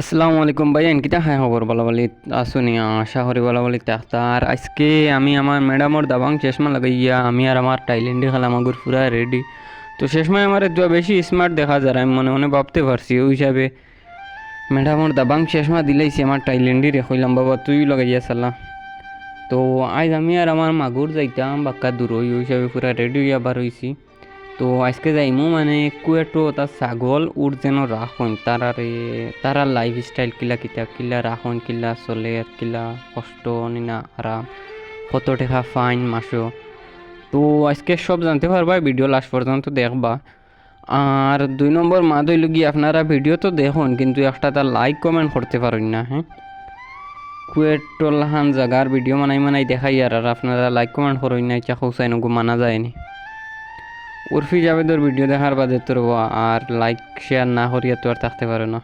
আসসালামু আলাইকুম ভাই কিতা হাই খবর? বলা বলি আসুনি আশা করি বলা বলি তার আজকে আমি আমার ম্যাডামর দাবাং চশমা লাগাইয়া, আমি আর আমার টাইল্যান্ডে খেলাম আগুর পুরা রেডি তো শেষমায় আমার যা বেশি স্মার্ট দেখা যায়, আমি মনে মনে ভাবতে পারছি, ওই হিসাবে ম্যাডামর দাবাং চশমা দিলাইছি আমার টাইল্যান্ডি রেখইলাম বাবা, তুই লাগাইয়া সালা তো আজ আমি আর আমার মাগুর যাইতাম, বাক্কা দূর ওই হিসাবে পুরা রেডি হইয়া বার হইছি। তো আজকে যাইমু মানে কুয়েটো, তার ছাগল উঠ যেন রাখুন তারারে তারা লাইফ স্টাইল কিলা কিতা, কিলা রাখুন কিলা চলে, কিলা কষ্ট, নিনা আরাম কত টাকা ফাইন মাসো তো আজকে সব জানতে পারবা ভিডিও লাস্ট পর্যন্ত দেখবা। আর দুই নম্বর মা দইল গিয়ে আপনারা ভিডিও তো দেখুন, কিন্তু একটা তার লাইক কমেন্ট করতে পারেন না হ্যাঁ? কুয়েটলাহান জাগার ভিডিও মানাই মানাই দেখাই, আর আপনারা লাইক কমেন্ট করেন না ইচ্ছা খৌসাই নগো মানা যায়নি উর্ফি জাভেদর ভিডিও দেখার বাদে তোর আর লাইক শেয়ার না করিয়া তো আর থাকতে পারে না।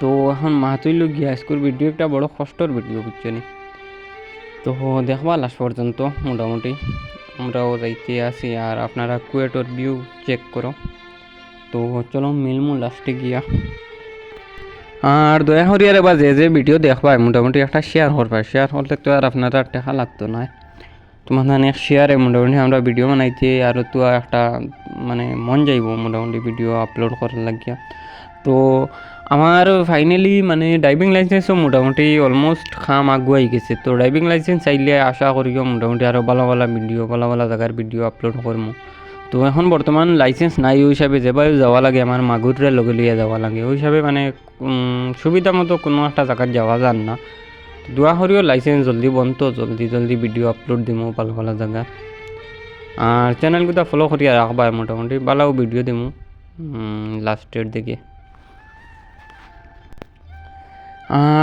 তো এখন মাহাতুইল গিয়া স্কুল ভিডিও একটা বড় কষ্টর ভিডিও বুঝছনি তো দেখবা লাস্ট পর্যন্ত, মোটামুটি। আমরাও যাইতে আসি আর আপনারা কুয়েটর ভিউ চেক করো। তো চলো মিলমু লাস্টে গিয়া। আর দয়া করিয়ারে বা যে যে ভিডিও দেখবাই, মোটামুটি একটা শেয়ার করবা শেয়ার করলে তো আর আপনারা টাকা লাগতো না। তোমার মানে শেয়ারে মোটামুটি আমরা ভিডিও বানাইতে আরও তো একটা মানে মন যাইব মোটামুটি ভিডিও আপলোড করার লাগিয়া। তো আমার ফাইনালি মানে ড্রাইভিং লাইসেন্সও মোটামুটি অলমোস্ট খাম আগুয়াই গেছে। তো ড্রাইভিং লাইসেন্স চাইলে আশা করিও মোটামুটি আরও ভালো ভালো ভিডিও ভালো ভালো জায়গার ভিডিও আপলোড করব তো এখন বর্তমান লাইসেন্স নাই ওই হিসাবে যেভাবে যাওয়া লাগে আমার মাগুরে লগে লিয়ে যাওয়া লাগে। ওই হিসাবে মানে সুবিধা মতো কোনো একটা জায়গায় যাওয়া যান না। দোয়া করিও লাইসেন্স জলদি বন্ধ, জলদি জলদি ভিডিও আপলোড দিমু ভালো ভালো জায়গা আর চ্যানেলগুলো ফলো করিয়া রাখবা মোটামুটি ভালো ভিডিও দিমু লাস্টের দিকে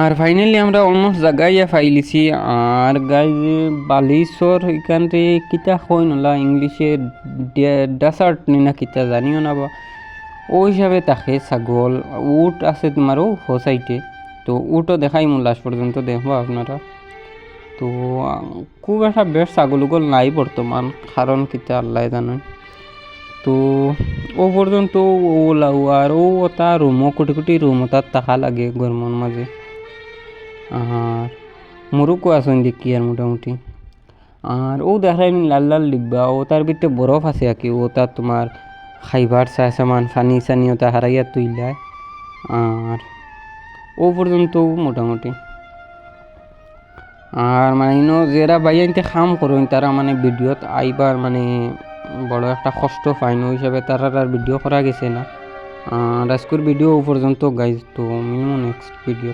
আর ফাইনালি আমরা অলমোস্ট জায়গায় ফাইলিছি আর গাই বালিশর এখান কিতা কই নলা ইংলিশে ডেসার্ট নি না কিতা জানিও না বা ওই হিসাবে তাকে ছাগল, উট আছে তোমারও হো সাইডে তো উটও দেখাই মু লাস্ট পর্যন্ত, দেখব আপনারা। তো খুব একটা বেশ ছাগলগুলো নাই বর্তমান, কারণ কিতা আল্লাহ জানেন তো, ও পর্যন্ত ও লাউ আর ও ওটা রুমও কোটি কোটি রুম ওটার টাকা লাগে গরমের মাঝে। আর মুরুকও আসেন দেখি আর মোটামুটি। আর ও দেখাই লাল লাল ডিব্বা, ও তার ভিতরে বরফ আছে আর কি ও তার তোমার খাইবার চা সামান ফানি সানি ওটা হারাইয়া তুইলায়। আর ও পর্যন্ত মোটামুটি। আর মানে ইনো যারা বাইয়াইতে খাম করেন, তারা মানে ভিডিওত আইবার মানে বড় একটা কষ্ট পায়। না হিসাবে তারা আর ভিডিও করা গেছে না। আজকের ভিডিও পর্যন্ত গাইজ তো মিনিমাম নেক্সট ভিডিও